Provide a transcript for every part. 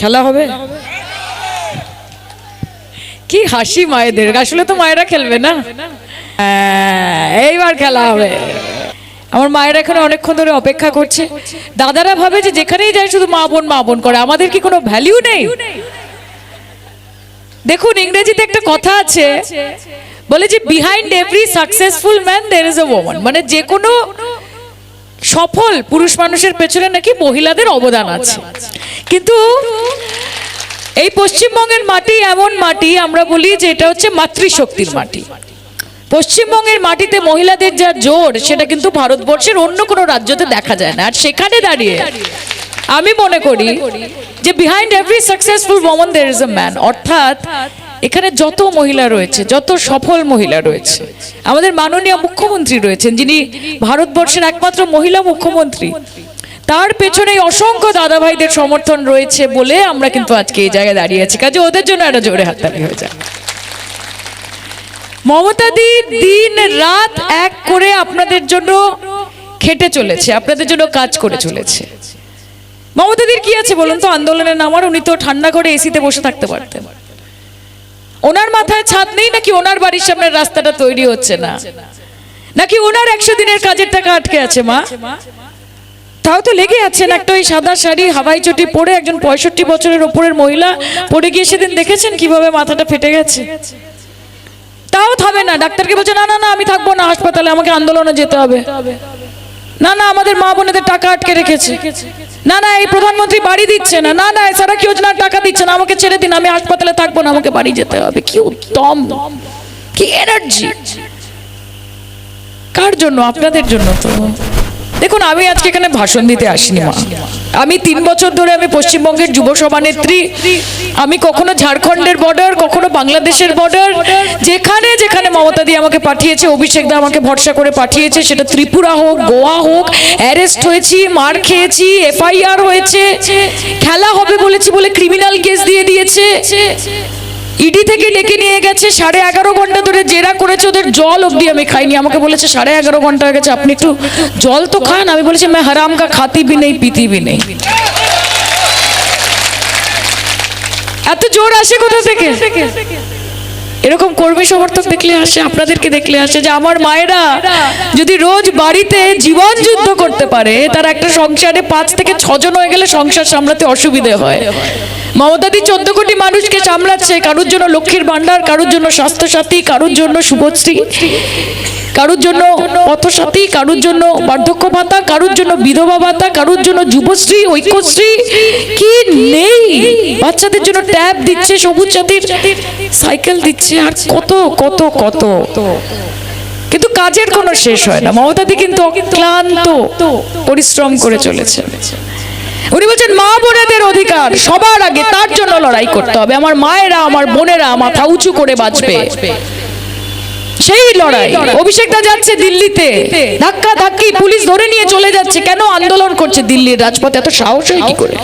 খেলা হবে? কি হাসি মায়েদের আসলে তো মায়েরা খেলবে না? হ্যাঁ, এইবার খেলা হবে। আমার মায়েরা এখানে অনেকক্ষণ ধরে অপেক্ষা করছে। দাদারা ভাবে যে যেখানেই যায় শুধু মা বোন মা বোন করে। আমাদের কি কোনো ভ্যালিউ নেই? দেখুন ইংরেজিতে একটা কথা আছে বলে যে behind every successful man there is a woman মানে যে কোনো সফল পুরুষ মানুষের পেছনে নাকি মহিলাদের অবদান আছে। কিন্তু এই পশ্চিমবঙ্গের মাটি এমন মাটি আমরা বলি যে এটা হচ্ছে মাতৃশক্তির মাটি। পশ্চিমবঙ্গের মাটিতে মহিলাদের যা জোর সেটা কিন্তু ভারতবর্ষের অন্য কোনো রাজ্যতে দেখা যায় না। আর সেখানে দাঁড়িয়ে আমি মনে করি যে behind every successful woman there is a man অর্থাৎ এখানে যত মহিলা রয়েছে, যত সফল মহিলা রয়েছে, আমাদের মাননীয় মুখ্যমন্ত্রী রয়েছেন, যিনি ভারতবর্ষের একমাত্র মহিলা মুখ্যমন্ত্রী। তার পেছনে অসংখ্য দাদা ভাইদের সমর্থন রয়েছে বলে আমরা কিন্তু আজকে এই জায়গায় দাঁড়িয়ে আছি। কাজে ওদের জন্য একটা জোরে হাততালি হয়ে যায় মমতা দি দিন রাত এক করে আপনাদের জন্য খেটে চলেছে, আপনাদের জন্য কাজ করে চলেছে। মমতাদির কি আছে বলুন তো? আন্দোলনে নামার, উনি তো ঠান্ডা করে এসিতে বসে থাকতে পারতেন। ওনার মাথায় ছাদ নেই, নাকি ওনার বাড়ির সামনের রাস্তাটা তৈরি হচ্ছে না? নাকি ওনার একশো দিনের কাজের টাকা আটকে আছে, মা? তাও তো লেগে আছেন একটা ওই সাদা শাড়ি, হাওয়াই চটি পরে একজন পঁয়ষট্টি বছরের ওপরের মহিলা পড়ে গিয়ে সেদিন দেখেছেন কীভাবে মাথাটা ফেটে গেছে? তাও থামে না, ডাক্তারকে বলছে, না না না, আমি থাকব না হাসপাতালে, আমাকে আন্দোলনে যেতে হবে। না না, আমাদের মা বোনেদের টাকা আটকে রেখেছে। না না, এই প্রধানমন্ত্রী বাড়ি দিচ্ছে না। না না সারা যোজনার টাকা দিচ্ছে না, আমাকে ছেড়ে দিন, আমি হাসপাতালে থাকব না, আমাকে বাড়ি যেতে হবে। কি উত্তম, কি এনার্জি কার জন্য? আপনাদের জন্য তো। দেখুন, আমি আজকে এখানে ভাষণ দিতে আসিনি, মা। আমি তিন বছর ধরে আমি পশ্চিমবঙ্গের যুব সভানেত্রী। আমি কখনো ঝাড়খণ্ডের বর্ডার কখনো বাংলাদেশের বর্ডার যেখানে যেখানে মমতা দিয়ে আমাকে পাঠিয়েছে, অভিষেক দা আমাকে ভরসা করে পাঠিয়েছে, সেটা ত্রিপুরা হোক, গোয়া হোক অ্যারেস্ট হয়েছি, মার খেয়েছি, এফআইআর হয়েছে, খেলা হবে বলেছি বলে ক্রিমিনাল কেস দিয়ে দিয়েছে। ইডি থেকে ডেকে নিয়ে গেছে, সাড়ে এগারো ঘণ্টা ধরে জেরা করেছে ওদের জল অবধি আমি খাইনি। আমাকে বলেছে, সাড়ে এগারো ঘণ্টা হয়ে গেছে, আপনি একটু জল তো খান। আমি বলেছি আমি হারাম কা খাতি বি নেই, পিতি বি নেই। এত জোর আসে কোথা থেকে? এরকম কর্মী সমর্থক দেখলে আসে, আপনাদেরকে দেখলে আসে যে আমার মায়েরা যদি রোজ বাড়িতে জীবন যুদ্ধ করতে পারে, তার একটা সংসারে পাঁচ থেকে ছজন হয়ে গেলে সংসার সামলাতে অসুবিধে হয়। মমতাদি চোদ্দ কোটি মানুষকে সামলাচ্ছে, কারোর জন্য লক্ষ্মীর ভান্ডার কারোর জন্য স্বাস্থ্যসাথী, কারোর জন্য শুভশ্রী কারোর জন্য পথসাথী, কারোর জন্য বার্ধক্য ভাতা, কারোর জন্য বিধবা ভাতা, কারোর জন্য যুবশ্রী, ঐক্যশ্রী, কি নেই? বাচ্চাদের জন্য ট্যাব দিচ্ছে, সবুজ সাথীর সাইকেল দিচ্ছে, আর কত কত কত? কিন্তু কাজের কোনো শেষ হয় না। মমতাদি কিন্তু অক্লান্ত পরিশ্রম করে চলেছে। উনি বলছেন, মা বোনেদের অধিকার, সবার আগে তার জন্য লড়াই করতে হবে। আমার মায়েরা, আমার বোনেরা মাথা উঁচু করে বাঁচবে। সেই লড়াই অভিষেক দা যাচ্ছে দিল্লিতে। ধাক্কা ধাক্কি পুলিশ ধরে নিয়ে চলে যাচ্ছে। কেন আন্দোলন করছে দিল্লির রাজপথে? এত সাহস কি করে?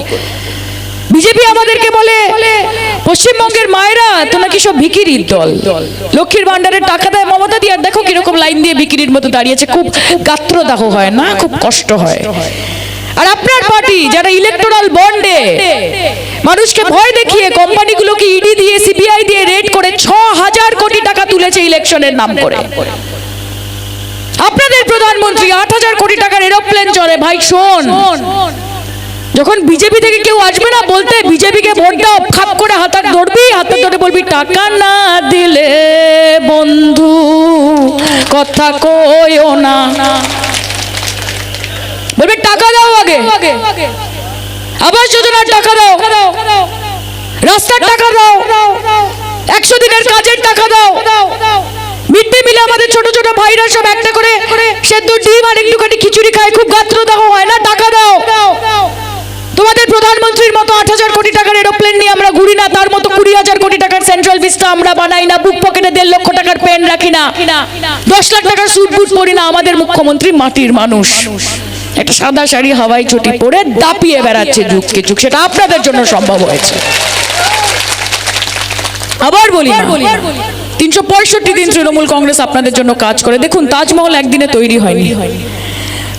বিজেপি আমাদেরকে বলে, পশ্চিমবঙ্গের মায়েরা তো নাকি সব ভিকিরির দল? লক্ষ্মীর ভান্ডারের টাকা দেয় মমতা দিয়ে আর দেখো কীরকম লাইন দিয়ে বিক্রির মতো দাঁড়িয়েছে। খুব গাত্রদাহ হয় না? খুব কষ্ট হয়। আর আপনার পার্টি যারা ইলেকটোরাল বন্ডে মানুষকে ভয় দেখিয়ে কোম্পানিগুলোকে ইডি দিয়ে সিবিআই দিয়ে রেড করে ছ হাজার কোটি টাকা তুলেছে ইলেকশনের নাম করে। আপনাদের প্রধানমন্ত্রী আট হাজার কোটি টাকার এরোপ্লেন চলে ভাই, শোন। যখন বিজেপি থেকে কেউ আসবে না বলতে, বিজেপিকে ভোট দাও, খাপ করে হাতার ধরবি হাতে ধরে বলবি, টাকা না দিলে বন্ধু, কথা কইও না। আগে আবাস যোজনার টাকা দাও। রাস্তার টাকা দাও। একশো দিনের কাজের টাকা দাও। মিড মিলে আমাদের ছোট ছোট ভাইরা সব একটা করে সেদ্ধ ডিম আর একটুখানি খিচুড়ি খায়, খুব গাত্র হয় না? টাকা দাও। তোমাদের প্রধানমন্ত্রীর মতো আট হাজার কোটি টাকার এরোপ্লেন নিয়ে আমরা ঘুরি না, তার মতো কুড়ি হাজার কোটি টাকার সেন্ট্রাল ভিস্টা আমরা বানাই না, বুক পকেটে দেড় লক্ষ টাকার পেন রাখি না। দশ লাখ টাকার স্যুট বুট না আমাদের মুখ্যমন্ত্রী মাটির মানুষ। একটা সাদা শাড়ি, হাওয়াই চটি পরে দাপিয়ে বেড়াচ্ছে যুগকে যুগ। সেটা আপনাদের জন্য সম্ভব হয়েছে। আবার বলি তিনশো পঁয়ষট্টি দিন তৃণমূল কংগ্রেস আপনাদের জন্য কাজ করে। দেখুন, তাজমহল একদিনে তৈরি হয়নি।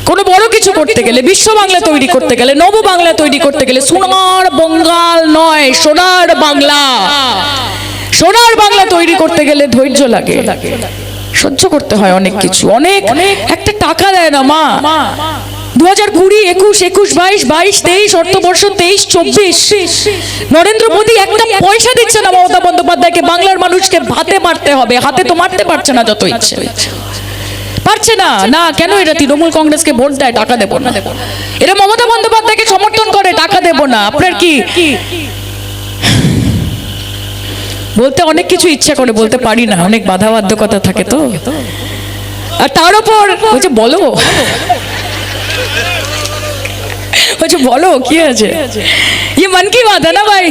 কোনো বড় কিছু করতে গেলে, বিশ্ব বাংলা তৈরি করতে গেলে, নব বাংলা তৈরি করতে গেলে সোনার বঙ্গাল নয়, সোনার বাংলা। সোনার বাংলা তৈরি করতে গেলে ধৈর্য লাগে। সহ্য করতে হয় অনেক কিছু। অনেক, একটা টাকা দেয় না মা। দু হাজার কুড়ি, একুশ একুশ, বাইশ বাইশ, তেইশ, অর্থবর্ষ, তেইশ, চব্বিশ। নরেন্দ্র মোদী একটা পয়সা দিচ্ছে না মমতা বন্দ্যোপাধ্যায়কে, বাংলার মানুষকে ভাতে মারতে হবে, হাতে তো মারতে পারছে না যত ইচ্ছে। পারছে না না, কেন এরা তৃণমূল কংগ্রেসকে ভোট দেয়, টাকা দেবো না। এরা মমতা বন্দ্যোপাধ্যায়কে সমর্থন করে, টাকা দেবো না। আপনার কি? বলতে অনেক কিছু ইচ্ছা করে, বলতে পারি না, অনেক বাধা বাধ্যকতা থাকে তো। আর তার উপর, বলছে, বলো। বলছে বলো কি আছে ये मन की बात है ना भाई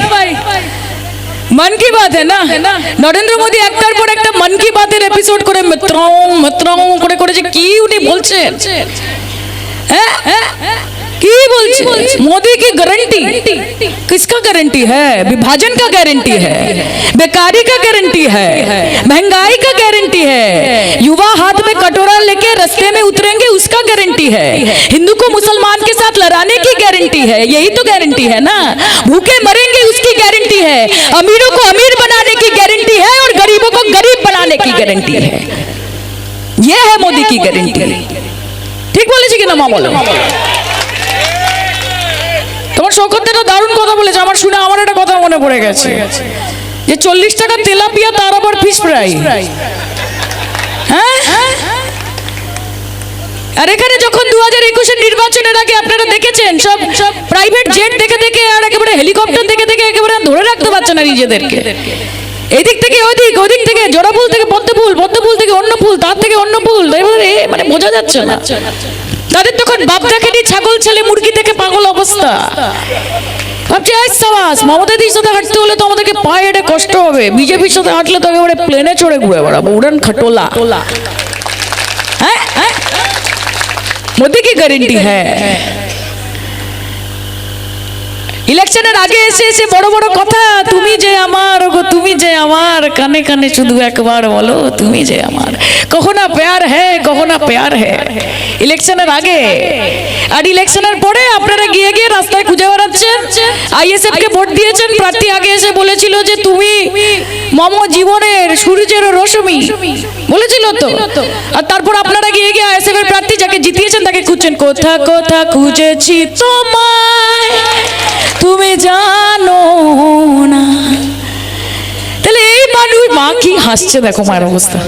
মন কি বাত है ना নরেন্দ্র মোদী একটার পর একটা মন কি বাতের এপিসোড করে মিত্রং মিত্রং করে করে যে কি উনি বলছেন হ্যাঁ কি বলছে मोदी की गारंटी किसका गारंटी है विभाजन का गारंटी है बेकारी का गारंटी है महंगाई का गारंटी है युवा हाथ में कटोरा लेके रास्ते में उतरेंगे उसका गारंटी है हिंदू को मुसलमान के साथ लड़ाने की गारंटी है यही तो गारंटी है ना भूखे मरेंगे उसकी गारंटी है अमीरों को अमीर बनाने की गारंटी है और गरीबों को गरीब बनाने की गारंटी है ये है मोदी की गारंटी ঠিক বলেছি কিনা মা বলো তোমার সৌকত্যটা দারুণ কথা বলেছে আমার শুনে আমার একটা কথা মনে পড়ে গেছে যে চল্লিশ টাকা তেলাপিয়া তার আবার ফিশ ফ্রাই হ্যাঁ আর এখানে যখন দু হাজার একুশের নির্বাচনের আগে আপনারা দেখেছেন, সব সব প্রাইভেট জেট দেখে দেখে আর একেবারে হেলিকপ্টার দেখে দেখে একেবারে ধরে রাখতে পারছে না নিজেদেরকে। এদিক থেকে ওদিক ওদিক থেকে জোড়া ফুল থেকে পদ্ম ফুল পদ্ম ফুল থেকে অন্য ফুল তার থেকে অন্য ফুল মানে বোঝা যাচ্ছে না। তাদের তখন বাপ দেখেনি ছাগল ছেলে মুরগি থেকে পাগল অবস্থা। ভাবছি আজ সাবাস, মমতাদির সাথে হাঁটতে হলে তো আমাদেরকে পায়ে হেঁটে কষ্ট হবে। বিজেপির সাথে হাঁটলে তো একেবারে প্লেনে চড়ে ঘুরে বেড়াবো, উড়ান খাটোলা। হ্যাঁ হ্যাঁ। মোদি কি গ্যারেন্টি হ্যাঁ ইলেকশনের আগে এসে এসে বড় বড় কথা তুমি যে আমার গো তুমি যে আমার। কানে কানে শুধু একবার বলো তুমি যে আমার। কখো না প্যার হে কখো না প্যার হে। ইলেকশনের আগে। আর ইলেকশনের পরে আপনারা গিয়ে গিয়ে রাস্তায় খুঁজে বেড়াচ্ছেন। আইএসএফ কে ভোট দিয়েছেন। প্রার্থী আগে এসে বলেছিল যে তুমি মম জীবনের সূর্যের রশ্মি। বলেছিল তো। আর তারপর আপনারা গিয়ে গিয়ে আইএসএফ এর প্রার্থী যাকে জিতিয়েছেন খুঁজছেন কোথা কোথা খুঁজেছি তোমায়? তুমি জানো না। তাহলে এই মানুষ, মা কি হাসছে দেখো মায়ের অবস্থা।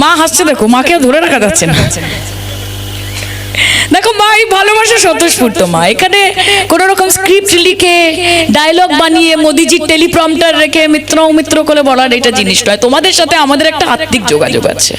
মা হাসছে দেখো, মাকে ধরে রাখা যাচ্ছে না। দেখো মা, এই ভালোবাসা স্বতঃস্ফূর্ত মা। এখানে কোন রকম স্ক্রিপ্ট লিখে ডায়লগ বানিয়ে, মোদিজির টেলিপ্রম্পটার রেখে মিত্র মিত্র করে বলার এটা জিনিস নয়। তোমাদের সাথে আমাদের একটা আত্মিক যোগাযোগ আছে।